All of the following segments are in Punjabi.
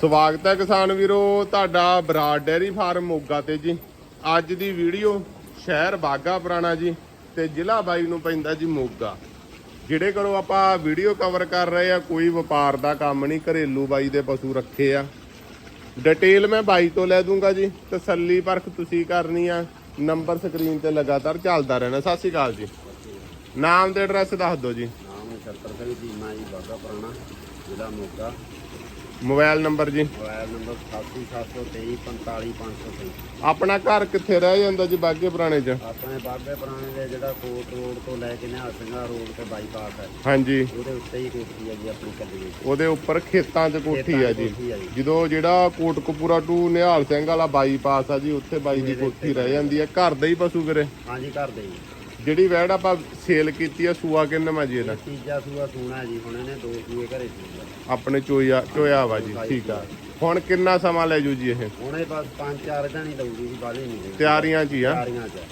ਸਵਾਗਤ ਹੈ ਕਿਸਾਨ ਵੀਰੋ, ਤੁਹਾਡਾ ਬਰਾਡ ਡੈਰੀ ਫਾਰਮ ਮੋਗਾ ਤੇ ਜੀ। ਅੱਜ ਦੀ ਵੀਡੀਓ ਸ਼ਹਿਰ ਬਾਗਾ ਪੁਰਾਣਾ ਜੀ ਤੇ ਜ਼ਿਲ੍ਹਾ ਬਾਈ ਨੂੰ ਪੈਂਦਾ ਜੀ ਮੋਗਾ। ਜਿਹੜੇ ਕੋਲੋਂ ਆਪਾਂ ਵੀਡੀਓ ਕਵਰ ਕਰ ਰਹੇ ਆ, ਕੋਈ ਵਪਾਰ ਦਾ ਕੰਮ ਨਹੀਂ, ਘਰੇਲੂ ਬਾਈ ਦੇ ਪਸ਼ੂ ਰੱਖੇ ਆ। ਡਿਟੇਲ ਮੈਂ ਬਾਈ ਤੋਂ ਲੈ ਦੂੰਗਾ ਜੀ ਤਸੱਲੀ ਪਰਖ ਤੁਸੀਂ ਕਰਨੀ ਆ। ਨੰਬਰ ਸਕਰੀਨ ਤੇ ਲਗਾਤਾਰ ਚੱਲਦਾ ਰਹਿਣਾ। ਸਤਿ ਸ਼੍ਰੀ ਅਕਾਲ ਜੀ। ਨਾਮ ਤੇ ਐਡਰੈਸ ਦੱਸ ਦਿਓ ਜੀ। ਨਾਮ ਹੈ ਸਰਪਰ ਸਿੰਘ ਜੀਮਾ ਜੀ, ਬਾਗਾ ਪੁਰਾਣਾ, ਜ਼ਿਲ੍ਹਾ ਮੋਗਾ। ਮੋਬਾਈਲ ਨੰਬਰ ਜੀ? ਮੋਬਾਈਲ ਨੰਬਰ 8723 45523 ਆਪਣਾ ਘਰ ਕਿੱਥੇ ਰਹਿ ਜਾਂਦਾ ਜੀ ਬਾਗੇ ਪੁਰਾਣੇ ਚ? ਆਪਣੇ ਬਾਗੇ ਪੁਰਾਣੇ ਦੇ ਜਿਹੜਾ ਕੋਟ ਰੋਡ ਤੋਂ ਲੈ ਕੇ ਨਿਹਾਲ ਸਿੰਘਾ ਰੋਡ ਤੇ ਬਾਈਪਾਸ ਹੈ। ਹਾਂਜੀ। ਉਹਦੇ ਉੱਤੇ ਹੀ ਕੋਠੀ ਹੈ ਜੀ ਆਪਣੀ ਕੱਲੀ ਉਹਦੇ ਉੱਪਰ ਖੇਤਾਂ 'ਚ ਕੋਠੀ 'ਚ ਜੀ। ਜਦੋਂ ਜਿਹੜਾ ਕੋਟਕਪੂਰਾ ਟੂ ਨਿਹਾਲ ਸਿੰਘ ਵਾਲਾ ਬਾਈਪਾਸ ਆ ਜੀ ਉੱਥੇ ਬਾਈ ਦੀ ਕੋਠੀ ਰਹਿ ਜਾਂਦੀ ਹੈ। ਘਰ ਦੇ ਹੀ ਪਸ਼ੂ ਵੀਰੇ? ਹਾਂਜੀ ਘਰ ਦੇ ਜੀ ਜਿਹੜੀ ਵੈੜ ਆਪਾਂ ਸੇਲ ਕੀਤੀ ਆ ਸੂਆ ਕਿੰਨਾ ਮਾ ਜੀ ਇਹਦਾ? ਇਹ ਤੀਜਾ ਸੂਆ ਸੂਣਾ ਜੀ ਹੁਣ ਇਹਨੇ ਦੋ ਸੂਏ ਘਰੇ ਸੀ ਆਪਣੇ ਚੋਇਆ ਚੋਇਆ ਵਾ ਜੀ ਠੀਕ ਆ। ਹੁਣ ਕਿੰਨਾ ਸਮਾਂ ਲੈ ਜੂ ਜੀ ਇਹ? ਹੁਣੇ ਬਸ ਪੰਜ ਚਾਰ ਦਿਨ ਹੀ ਦਊਗੀ ਜੀ ਬਾਲੇ ਨਹੀਂ। ਤਿਆਰੀਆਂ 'ਚ ਹੀ ਆ। ਤਿਆਰੀਆਂ ਚ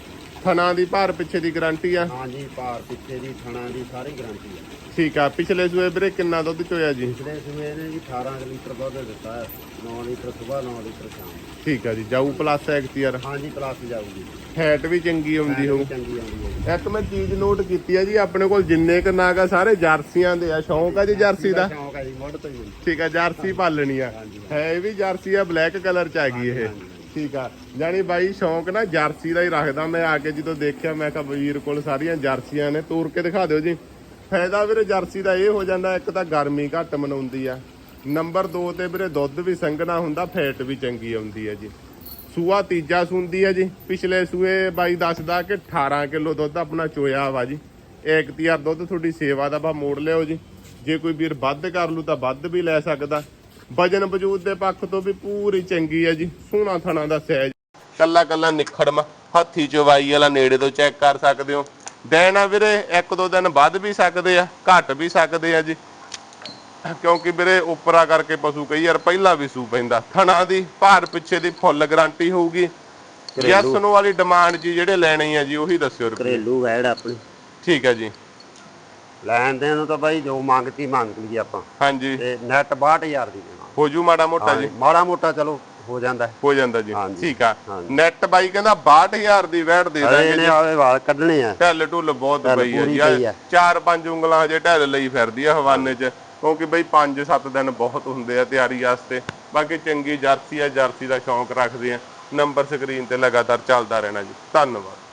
ਥਣਾ ਦੀ ਭਾਰ ਪਿੱਛੇ ਦੀ ਗਾਰੰਟੀ ਆ? ਹਾਂਜੀ ਭਾਰ ਪਿੱਛੇ ਦੀ ਥਣਾ ਦੀ ਸਾਰੀ ਗਾਰੰਟੀ ਹੈ ਠੀਕ ਆ। ਪਿਛਲੇ ਸੂਏ ਵੀਰੇ ਕਿੰਨਾ ਦੁੱਧ ਚੋਇਆ ਜੀ? ਪਿਛਲੇ ਸੂਏ ਨੇ ਜੀ 18 ਕੁ ਲੀਟਰ ਦੁੱਧ ਦਿੱਤਾ ਹੈ। 9 ਲੀਟਰ ਸਵੇਰ 9 ਲੀਟਰ ਸ਼ਾਮ। ਠੀਕ ਆ ਜੀ। ਜਾਊ ਪਲੱਸ ਐਕਟੀਅਰ ਹਾਂਜੀ ਪਲਾਸ ਜਾਊਗੀ ਫੈਟ ਵੀ ਚੰਗੀ ਆਉਂਦੀ ਹੋਊ। ਚੰਗੀ ਆਉਂਦੀ ਹੈ ਜੀ ਇੱਕ ਮੈਂ ਚੀਜ਼ ਨੋਟ ਕੀਤੀ ਆ ਜੀ ਆਪਣੇ ਕੋਲ ਜਿੰਨੇ ਕ ਨਾਗ ਆ ਸਾਰੇ ਜਰਸੀਆਂ ਦੇ ਆ। ਸ਼ੌਂਕ ਆ ਜੀ ਜਰਸੀ ਦਾ ਸ਼ੌਂਕ ਹੈ ਜੀ ਮੁੱਢ ਤੋਂ ਹੀ। ਠੀਕ ਆ ਜਰਸੀ ਪਾਲਣੀ ਆ। ਹੈ ਇਹ ਵੀ ਜਰਸੀ ਆ ਬਲੈਕ ਕਲਰ ਚ ਆ ਗਈ ਇਹ। ਠੀਕ ਆ। ਜਾਨੀ ਬਾਈ ਸ਼ੌਂਕ ਨਾ ਜਰਸੀ ਦਾ ਹੀ ਰੱਖਦਾ ਮੈਂ ਆ ਕੇ ਜਦੋਂ ਦੇਖਿਆ, ਮੈਂ ਕਿਹਾ ਵੀਰ ਕੋਲ ਸਾਰੀਆਂ ਜਰਸੀਆਂ ਨੇ, ਤੋਰ ਕੇ ਦਿਖਾ ਦਿਓ ਜੀ। ਫਾਇਦਾ ਵੀਰੇ ਜਰਸੀ ਦਾ ਇਹ ਹੋ ਜਾਂਦਾ, ਇੱਕ ਤਾਂ ਗਰਮੀ ਘੱਟ ਮਨਾਉਂਦੀ ਆ। ਨੰਬਰ 2 ਤੇ ਵੀਰੇ ਦੁੱਧ ਵੀ ਸੰਘਣਾ ਹੁੰਦਾ, ਫੈਟ ਵੀ ਚੰਗੀ ਆਉਂਦੀ ਹੈ ਜੀ। ਸੂਆ ਤੀਜਾ ਸੁੰਦੀ ਹੈ ਜੀ। ਪਿਛਲੇ ਸੂਏ ਬਾਈ ਦੱਸਦਾ ਕਿ 18 ਕਿਲੋ ਦੁੱਧ ਆਪਣਾ ਚੋਇਆ ਵਾ ਜੀ। ਇੱਕ ਤੀਆਰ ਦੁੱਧ ਤੁਹਾਡੀ ਸੇਵਾ ਦਾ ਬਾ ਮੋੜ ਲਿਓ ਜੀ। ਜੇ ਕੋਈ ਵੀਰ ਵੱਧ ਕਰ ਲੂ ਤਾਂ ਵੱਧ ਵੀ ਲੈ ਸਕਦਾ। ਵਜਨ ਵਜੂਦ ਦੇ ਪੱਖ ਤੋਂ ਵੀ ਪੂਰੀ ਚੰਗੀ ਹੈ ਜੀ ਸੋਹਣਾ ਥਣਾ ਦਾ ਸਹਿਜ ਕੱਲਾ ਕੱਲਾ ਨਿਖੜਮਾ ਹੱਥੀ ਚਵਾਈ ਵਾਲਾ ਨੇੜੇ ਤੋਂ ਚੈੱਕ ਕਰ ਸਕਦੇ ਹੋ। ਆ ਵੀਰੇ ਇੱਕ ਦੋ ਦਿਨ ਵੱਧ ਵੀ ਸਕਦੇ ਆ ਘਟ ਵੀ ਸਕਦੇ ਆ ਜੀ। ਕਿਉਂਕਿ ਵੀਰੇ ਉਪਰਾ ਕਰਕੇ ਪਸ਼ੂ ਕਈ ਯਾਰ ਪਹਿਲਾਂ ਵੀ ਸੂ ਪੈਂਦਾ। ਥਣਾ ਦੀ ਭਾਰ ਪਿੱਛੇ ਦੀ ਫੁੱਲ ਗਾਰੰਟੀ ਹੋਊਗੀ। ਯੈਸ ਨੂੰ ਵਾਲੀ ਡਿਮਾਂਡ ਜੀ ਜਿਹੜੇ ਲੈਣੀ ਆ ਜੀ ਉਹੀ ਦੱਸਿਓ ਰੁਪਏ ਘਰੇਲੂ ਵੈੜ ਆਪਣੀ। ਠੀਕ ਹੈ ਜੀ। ਲੈਣ ਦੇਣ ਨੂੰ ਤਾਂ ਬਾਈ ਜੋ ਮੰਗਤੀ ਮੰਗ ਲਈ ਆਪਾਂ। ਹਾਂਜੀ। ਤੇ ਨੈਟ 62000 ਦੀ। ਦੇਣਾ ਹੋ ਜੂ ਮਾੜਾ ਮੋਟਾ ਜੀ। ਮਾੜਾ ਮੋਟਾ ਚਲੋ ਹੋ ਜਾਂਦਾ ਹੈ। ਹੋ ਜਾਂਦਾ ਜੀ। ਠੀਕ ਆ। ਨੈਟ ਬਾਈ ਕਹਿੰਦਾ 62000 ਦੀ ਵੈਟ ਦੇ ਦਾਂਗੇ ਇਹਨੇ ਆਵੇ ਵਾਲ ਕੱਢਣੇ ਆ। ਢੱਲ ਢੁੱਲ ਬਹੁਤ ਪਈ ਪੂਰੀ ਜੀ। ਚਾਰ ਪੰਜ ਉਂਗਲਾਂ ਹਜੇ ਢੱਲ ਲਈ ਫਿਰਦੀ ਆ ਹਵਾਨੇ 'ਚ। ਕਿਉਂਕਿ ਬਈ 5-7 ਦਿਨ ਬਹੁਤ ਹੁੰਦੇ ਆ ਤਿਆਰੀ ਵਾਸਤੇ। ਬਾਕੀ ਚੰਗੀ ਜਰਸੀ ਆ ਜਰਸੀ ਦਾ ਸ਼ੌਂਕ ਰੱਖਦੇ ਆ। ਨੰਬਰ ਸਕਰੀਨ ਤੇ ਲਗਾਤਾਰ ਚੱਲਦਾ ਰਹਿਣਾ ਜੀ। ਧੰਨਵਾਦ।